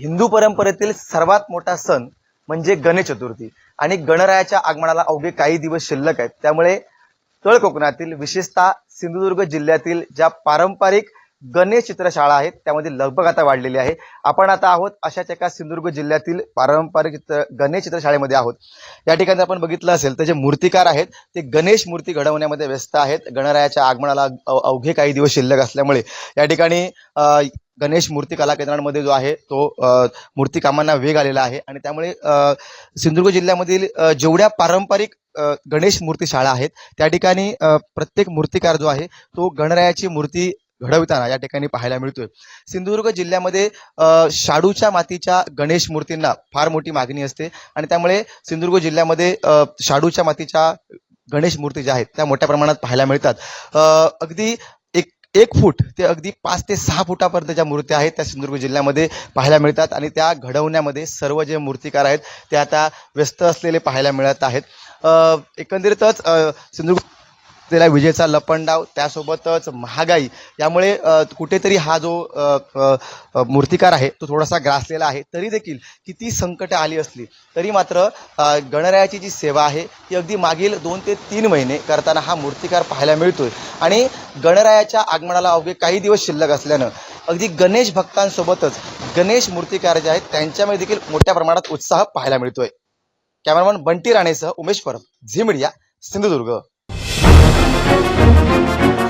हिंदू परंपरेतील सर्वात मोठा सण म्हणजे गणेश चतुर्थी. आणि गणरायाच्या आगमनाला अवघे काही दिवस शिल्लक आहेत. त्यामुळे तळ कोकणातील विशेषतः सिंधुदुर्ग जिल्ह्यातील ज्या पारंपरिक गणेश चित्रशाळा आहेत त्यामध्ये लगभग आता वाढलेली आहे. आपण आता आहोत अशाच एका सिंधुदुर्ग जिल्ह्यातील पारंपरिक चित्र गणेश चित्रशाळेमध्ये आहोत. या ठिकाणी आपण बघितलं असेल तर जे मूर्तिकार आहेत ते गणेश मूर्ती घडवण्यामध्ये व्यस्त आहेत. गणरायाच्या आगमनाला अवघे काही दिवस शिल्लक असल्यामुळे. या ठिकाणी गणेश मूर्ती कला केंद्रांमध्ये जो आहे तो मूर्तीकामांना मूर्तिकामांना वेग आलेला आहे. आणि त्यामुळे सिंधुदुर्ग जिल्ह्यामधील जेवढ्या पारंपरिक गणेश मूर्ती शाळा आहेत त्या ठिकाणी प्रत्येक मूर्तिकार जो आहे तो गणरायाची मूर्ती घडविताना या ठिकाणी पाहायला मिळतोय. सिंधुदुर्ग जिल्ह्यामध्ये शाडूच्या मातीच्या गणेश मूर्तींना फार मोठी मागणी असते. आणि त्यामुळे सिंधुदुर्ग जिल्ह्यामध्ये शाडूच्या मातीच्या गणेश मूर्ती ज्या आहेत त्या मोठ्या प्रमाणात पाहायला मिळतात. अगदी एक फूट ते अगदी पाच ते सहा फुटापर्यंत ज्या मूर्त्या आहेत त्या सिंधुदुर्ग जिल्ह्यामध्ये पाहायला मिळतात आणि त्या घडवण्यामध्ये सर्व जे मूर्तिकार आहेत ते आता व्यस्त असलेले पाहायला मिळत आहेत. एकंदरीतच सिंधुदुर्ग जिल्ह्याला विजेचा लपंडाव त्यासोबतच महागाई. यामुळे कुठेतरी हा जो मूर्तिकार आहे तो थोडासा ग्रासलेला आहे. तरी देखील किती संकट आली असली तरी मात्र गणरायाची जी सेवा आहे ती अगदी मागील दोन ते तीन महिने करताना हा मूर्तिकार पाहायला मिळतोय. आणि गणरायाच्या आगमनाला अवघे काही दिवस शिल्लक असल्यानं अगदी गणेश भक्तांसोबतच गणेश मूर्तिकार जे आहेत त्यांच्यामध्ये देखील मोठ्या प्रमाणात उत्साह पाहायला मिळतोय. कॅमेरामन बंटी राणेसह Umesh Parab Zee media Sindhudurg. Música